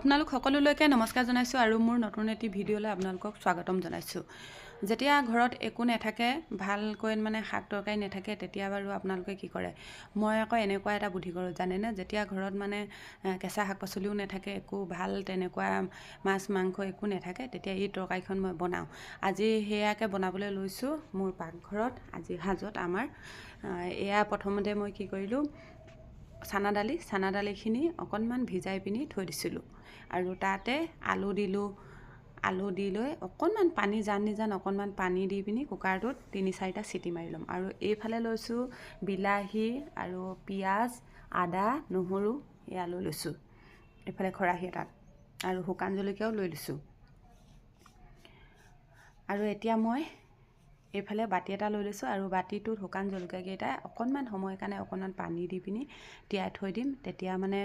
আপোনালোক সকলোলৈকে নমস্কাৰ জনাইছোঁ আৰু মোৰ নতুন এটি ভিডিঅ'লৈ আপোনালোকক স্বাগতম জনাইছোঁ। যেতিয়া ঘৰত একো নাথাকে ভালকৈ মানে শাক তৰকাৰী নাথাকে তেতিয়া বাৰু আপোনালোকে কি কৰে? মই আকৌ এনেকুৱা এটা বুদ্ধি কৰোঁ জানেনে? যেতিয়া ঘৰত মানে কেঁচা শাক পাচলিও নাথাকে একো ভাল তেনেকুৱা মাছ মাংস একো নাথাকে তেতিয়া এই তৰকাৰীখন মই বনাওঁ। আজি সেয়াকে বনাবলৈ লৈছোঁ মোৰ পাকঘৰত আজি সাজত আমাৰ এয়া প্ৰথমতে মই কি কৰিলোঁ চানা দালি চানা দালিখিনি অকণমান ভিজাই পিনি থৈ দিছিলোঁ। আৰু তাতে আলু দিলোঁ আলু দি লৈ অকণমান পানী জান নিজান অকণমান পানী দি পিনি কুকাৰটোত তিনি চাৰিটা চিটি মাৰি ল'ম। আৰু এইফালে লৈছোঁ বিলাহী আৰু পিঁয়াজ আদা নহৰু এয়া লৈ লৈছোঁ। এইফালে খৰাহী এটাত। আৰু শুকান জলকীয়াও লৈ লৈছোঁ। আৰু এতিয়া মই এইফালে বাতি এটা লৈ লৈছোঁ আৰু বাতিটোত শুকান জলকীয়াকেইটা অকণমান সময়ৰ কাৰণে অকণমান পানী দি পিনি তিয়াই থৈ দিম। তেতিয়া মানে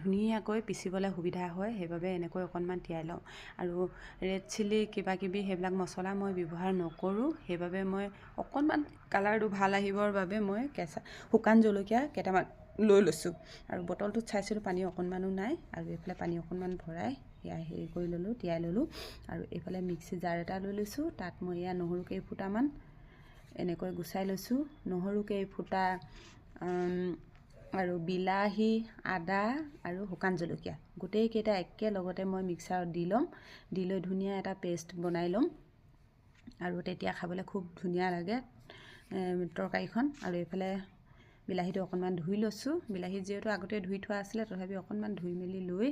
ধুনীয়াকৈ পিচিবলৈ সুবিধা হয় সেইবাবে এনেকৈ অকণমান তিয়াই লওঁ। আৰু ৰেড চিলি কিবা কিবি সেইবিলাক মছলা মই ব্যৱহাৰ নকৰোঁ সেইবাবে মই অকণমান কালাৰটো ভাল আহিবৰ বাবে মই কেঁচা শুকান জলকীয়া কেইটামান লৈ লৈছোঁ। আৰু বটলটোত চাইছিলোঁ পানী অকণমানো নাই আৰু এইফালে পানী অকণমান ভৰাই হেৰি কৰি ল'লোঁ তিয়াই ল'লোঁ আৰু এইফালে মিক্সি জাৰ এটা লৈ লৈছোঁ তাত মই এয়া নহৰু কেইফুটামান এনেকৈ গুচাই লৈছোঁ। নহৰু কেইফুটা আৰু বিলাহী আদা আৰু শুকান জলকীয়া। গোটেইকেইটা একেলগতে মই মিক্সাৰত দি ল'ম দি লৈ ধুনীয়া এটা পেষ্ট বনাই ল'ম আৰু তেতিয়া খাবলৈ খুব ধুনীয়া লাগে তৰকাৰীখন। আৰু এইফালে বিলাহীটো অকণমান ধুই লৈছোঁ। বিলাহী যিহেতু আগতে ধুই থোৱা আছিলে তথাপি অকণমান ধুই মেলি লৈ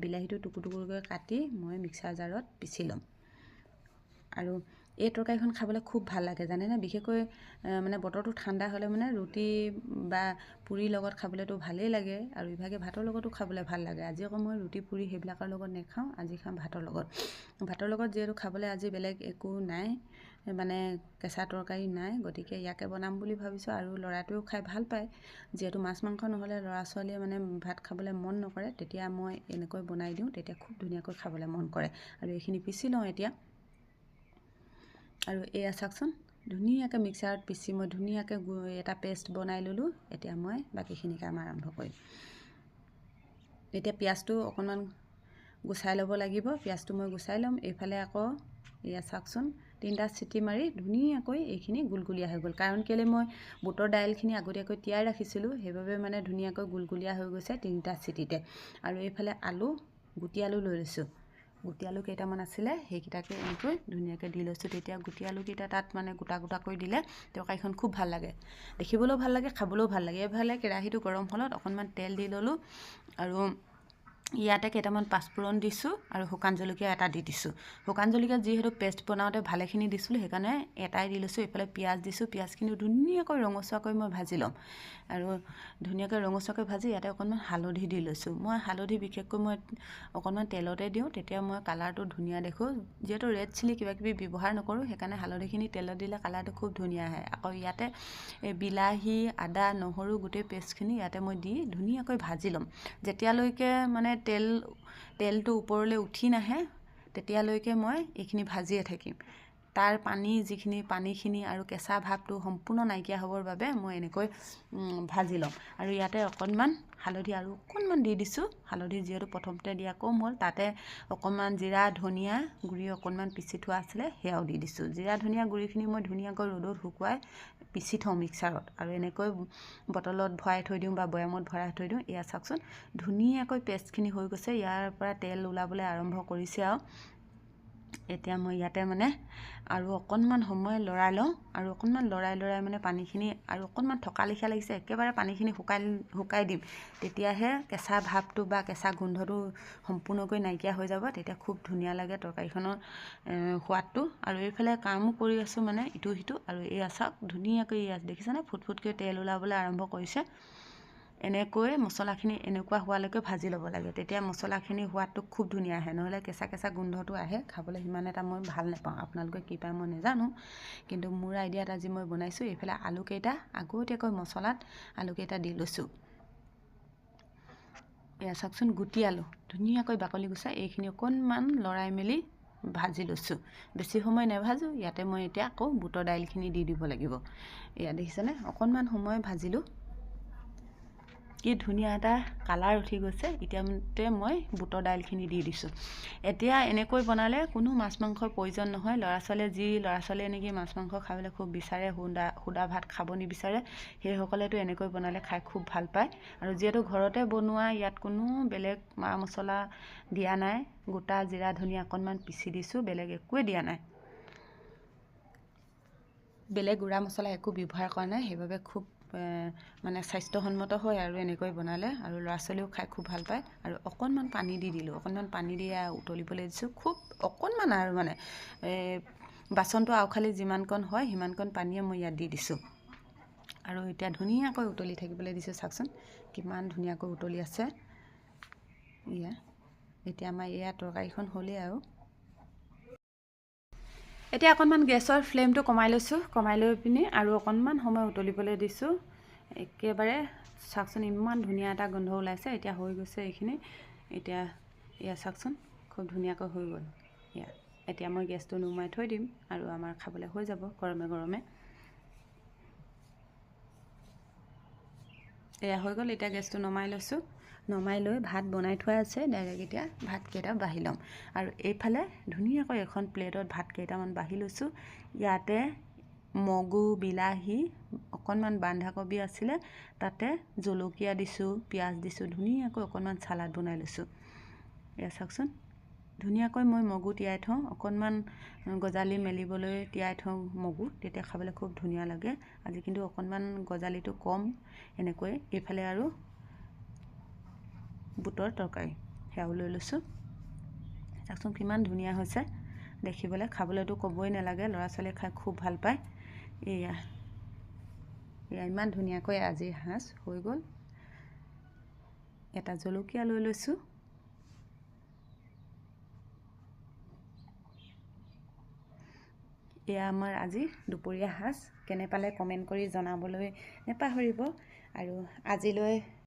বিলাহীটো টুকুৰ টুকুৰকৈ কাটি মই মিক্সাৰ জাৰত পিচি ল'ম। আৰু এই তৰকাৰীখন খাবলৈ খুব ভাল লাগে জানেনে? বিশেষকৈ মানে বতৰটো ঠাণ্ডা হ'লে মানে ৰুটি বা পুৰিৰ লগত খাবলৈতো ভালেই লাগে আৰু ইভাগে ভাতৰ লগতো খাবলৈ ভাল লাগে। আজি আকৌ মই ৰুটি পুৰি সেইবিলাকৰ লগত নাখাওঁ আজি খাম ভাতৰ লগত। ভাতৰ লগত যিহেতু খাবলৈ আজি বেলেগ একো নাই মানে কেঁচা তৰকাৰী নাই গতিকে ইয়াকে বনাম বুলি ভাবিছোঁ আৰু ল'ৰাটোৱেও খাই ভাল পায়। যিহেতু মাছ মাংস নহ'লে ল'ৰা ছোৱালীয়ে মানে ভাত খাবলৈ মন নকৰে তেতিয়া মই এনেকৈ বনাই দিওঁ তেতিয়া খুব ধুনীয়াকৈ খাবলৈ মন কৰে। আৰু এইখিনি পিচি লওঁ এতিয়া। আৰু এয়া চাওকচোন ধুনীয়াকৈ মিক্সাৰত পিচি মই ধুনীয়াকৈ এটা পেষ্ট বনাই ল'লোঁ এতিয়া মই বাকীখিনি কাম আৰম্ভ কৰিম। এতিয়া পিঁয়াজটো অকণমান গুচাই ল'ব লাগিব পিঁয়াজটো মই গুচাই ল'ম এইফালে আকৌ এয়া চাওকচোন তিনিটা চিটি মাৰি ধুনীয়াকৈ এইখিনি গুলগুলীয়া হৈ গ'ল। কাৰণ কেলৈ মই বুটৰ দাইলখিনি আগতীয়াকৈ তিয়াই ৰাখিছিলোঁ সেইবাবে মানে ধুনীয়াকৈ গুলগুলীয়া হৈ গৈছে তিনিটা চিটিতে। আৰু এইফালে আলু গুটি আলু লৈ লৈছোঁ। গুটি আলু কেইটামান আছিলে সেইকেইটাকে এনেকৈ ধুনীয়াকৈ দি লৈছোঁ। তেতিয়া গুটি আলুকেইটা তাত মানে গোটা গোটাকৈ দিলে তৰকাৰীখন খুব ভাল লাগে। দেখিবলৈও ভাল লাগে খাবলৈও ভাল লাগে। এইফালে কেৰাহীটো গৰম হ'লত অকণমান তেল দি ল'লোঁ আৰু ইয়াতে কেইটামান পাঁচফোৰণ দিছোঁ আৰু শুকান জলকীয়া এটা দি দিছোঁ। শুকান জলকীয়া যিহেতু পেষ্ট বনাওঁতে ভালেখিনি দিছিলোঁ সেইকাৰণে এটাই দি লৈছোঁ। এইফালে পিঁয়াজ দিছোঁ পিঁয়াজখিনি ধুনীয়াকৈ ৰঙচুৱাকৈ মই ভাজি ল'ম। আৰু ধুনীয়াকৈ ৰঙচুৱাকৈ ভাজি ইয়াতে অকণমান হালধি দি লৈছোঁ। মই হালধি বিশেষকৈ মই অকণমান তেলতে দিওঁ তেতিয়া মই কালাৰটো ধুনীয়া দেখোঁ। যিহেতু ৰেড চিলি কিবাকিবি ব্যৱহাৰ নকৰোঁ সেইকাৰণে হালধিখিনি তেলত দিলে কালাৰটো খুব ধুনীয়া আহে। আকৌ ইয়াতে এই বিলাহী আদা নহৰু গোটেই পেষ্টখিনি ইয়াতে মই দি ধুনীয়াকৈ ভাজি ল'ম। যেতিয়ালৈকে মানে তেল তেলটো ওপৰলৈ উঠি নাহে তেতিয়ালৈকে মই এইখিনি ভাজিয়ে থাকিম। তাৰ পানী যিখিনি পানীখিনি আৰু কেঁচা ভাৱটো সম্পূৰ্ণ নাইকিয়া হ'বৰ বাবে মই এনেকৈ ভাজি ল'ম আৰু ইয়াতে অকণমান হালধি আৰু অকণমান দি দিছোঁ। হালধি যিহেতু প্ৰথমতে দিয়া কম হ'ল তাতে অকণমান জিৰা ধনিয়া গুড়ি অকণমান পিচি থোৱা আছিলে সেয়াও দি দিছোঁ। জিৰা ধনিয়া গুড়িখিনি মই ধুনীয়াকৈ ৰ'দত শুকুৱাই পিচি থওঁ মিক্সাৰত। আৰু এনেকৈ বটলত ভৰাই থৈ দিওঁ বা বৈয়ামত ভৰাই থৈ দিওঁ এয়া চাওকচোন। ধুনীয়াকৈ পেষ্টখিনি হৈ গৈছে ইয়াৰ পৰা তেল ওলাবলৈ আৰম্ভ কৰিছে আৰু। এতিয়া মই ইয়াতে মানে আৰু অকণমান সময় লৰাই লওঁ আৰু অকণমান লৰাই লৰাই মানে পানীখিনি আৰু অকণমান থকা লেখীয়া লাগিছে একেবাৰে পানীখিনি শুকাই শুকাই দিম। তেতিয়াহে কেঁচা ভাৱটো বা কেঁচা গোন্ধটো সম্পূৰ্ণকৈ নাইকিয়া হৈ যাব তেতিয়া খুব ধুনীয়া লাগে তৰকাৰীখনৰ সোৱাদটো। আৰু এইফালে কামো কৰি আছোঁ মানে ইটো সিটো। আৰু এয়া চাওক ধুনীয়াকৈ এয়া দেখিছেনে? ফুট ফুটকৈ তেল ওলাবলৈ আৰম্ভ কৰিছে। এনেকৈ মছলাখিনি এনেকুৱা হোৱালৈকে ভাজি ল'ব লাগে। তেতিয়া মছলাখিনি সোৱাদটো খুব ধুনীয়া আহে। নহ'লে কেঁচা কেঁচা গোন্ধটো আহে। খাবলৈ সিমান এটা মই ভাল নাপাওঁ। আপোনালোকে কি পায় মই নাজানো। কিন্তু মোৰ আইডিয়াত আজি মই বনাইছোঁ। এইফালে আলুকেইটা আগতীয়াকৈ মছলাত আলুকেইটা দি লৈছোঁ। এয়া চাওকচোন গুটি আলু। ধুনীয়াকৈ বাকলি গুচাই এইখিনি অকণমান লৰাই মেলি ভাজি লৈছোঁ। বেছি সময় নাভাজোঁ। ইয়াতে মই এতিয়া আকৌ বুটৰ দাইলখিনি দি দিব লাগিব। এয়া দেখিছেনে? অকণমান সময় ভাজিলোঁ। কি ধুনীয়া এটা কালাৰ উঠি গৈছে এতিয়াতে মই বুটৰ দাইলখিনি দি দিছোঁ। এতিয়া এনেকৈ বনালে কোনো মাছ মাংসৰ প্ৰয়োজন নহয় ল'ৰা ছোৱালীয়ে যি ল'ৰা ছোৱালীয়ে নেকি মাছ মাংস খাবলৈ খুব বিচাৰে সুদা সুদা ভাত খাব নিবিচাৰে সেইসকলেতো এনেকৈ বনালে খাই খুব ভাল পায়। আৰু যিহেতু ঘৰতে বনোৱা ইয়াত কোনো বেলেগ মা মছলা দিয়া নাই গোটা জিৰা ধনিয়া অকণমান পিচি দিছোঁ বেলেগ একোৱে দিয়া নাই। বেলেগ গুড়া মছলা একো ব্যৱহাৰ কৰা নাই সেইবাবে খুব মানে স্বাস্থ্যসন্মত হয় আৰু এনেকৈ বনালে আৰু ল'ৰা ছোৱালীও খাই খুব ভাল পায়। আৰু অকণমান পানী দি দিলোঁ। অকণমান পানী দি উতলিবলৈ দিছোঁ। খুব অকণমান আৰু মানে বাচনটো আওখালি যিমানকণ হয় সিমানকণ পানীয়ে মই ইয়াত দি দিছোঁ। আৰু এতিয়া ধুনীয়াকৈ উতলি থাকিবলৈ দিছোঁ চাওকচোন। কিমান ধুনীয়াকৈ উতলি আছে। এয়া এতিয়া আমাৰ এয়া তৰকাৰীখন হ'লেই আৰু। এতিয়া অকণমান গেছৰ ফ্লেমটো কমাই লৈছোঁ কমাই লৈ পিনি আৰু অকণমান সময় উতলিবলৈ দিছোঁ। একেবাৰে চাওকচোন ইমান ধুনীয়া এটা গোন্ধ ওলাইছে এতিয়া হৈ গৈছে এইখিনি। এতিয়া এয়া চাওকচোন খুব ধুনীয়াকৈ হৈ গ'ল। এয়া এতিয়া মই গেছটো নুমাই থৈ দিম আৰু আমাৰ খাবলৈ হৈ যাব গৰমে গৰমে। এয়া হৈ গ'ল এতিয়া গেছটো নমাই লৈছোঁ। নমাই লৈ ভাত বনাই থোৱা আছে। ডাইৰেক্ট এতিয়া ভাতকেইটা বাঢ়ি ল'ম। আৰু এইফালে ধুনীয়াকৈ এখন প্লেটত ভাত কেইটামান বাঢ়ি লৈছোঁ। ইয়াতে মগু বিলাহী অকণমান বন্ধাকবি আছিলে তাতে জলকীয়া দিছোঁ পিঁয়াজ দিছোঁ ধুনীয়াকৈ অকণমান চালাড বনাই লৈছোঁ। এয়া চাওকচোন ধুনীয়াকৈ মই মগু তিয়াই থওঁ অকণমান গজালি মেলিবলৈ তিয়াই থওঁ মগু তেতিয়া খাবলৈ খুব ধুনীয়া লাগে। আজি কিন্তু অকণমান গজালিটো কম এনেকৈ এইফালে আৰু বুটৰ তৰকাৰী। সেয়াও লৈ লৈছোঁ। চাওকচোন কিমান ধুনীয়া হৈছে। দেখিবলৈ খাবলৈতো ক'বই নালাগে ল'ৰা ছোৱালীয়ে খাই খুব ভাল পায়। এয়া এয়া ইমান ধুনীয়াকৈ আজিৰ সাঁজ হৈ গ'ল। এটা জলকীয়া লৈ লৈছোঁ। এয়া আমাৰ আজি দুপৰীয়া সাঁজ। কেনে পালে কমেণ্ট কৰি জনাবলৈ নেপাহৰিব। আৰু আজিলৈ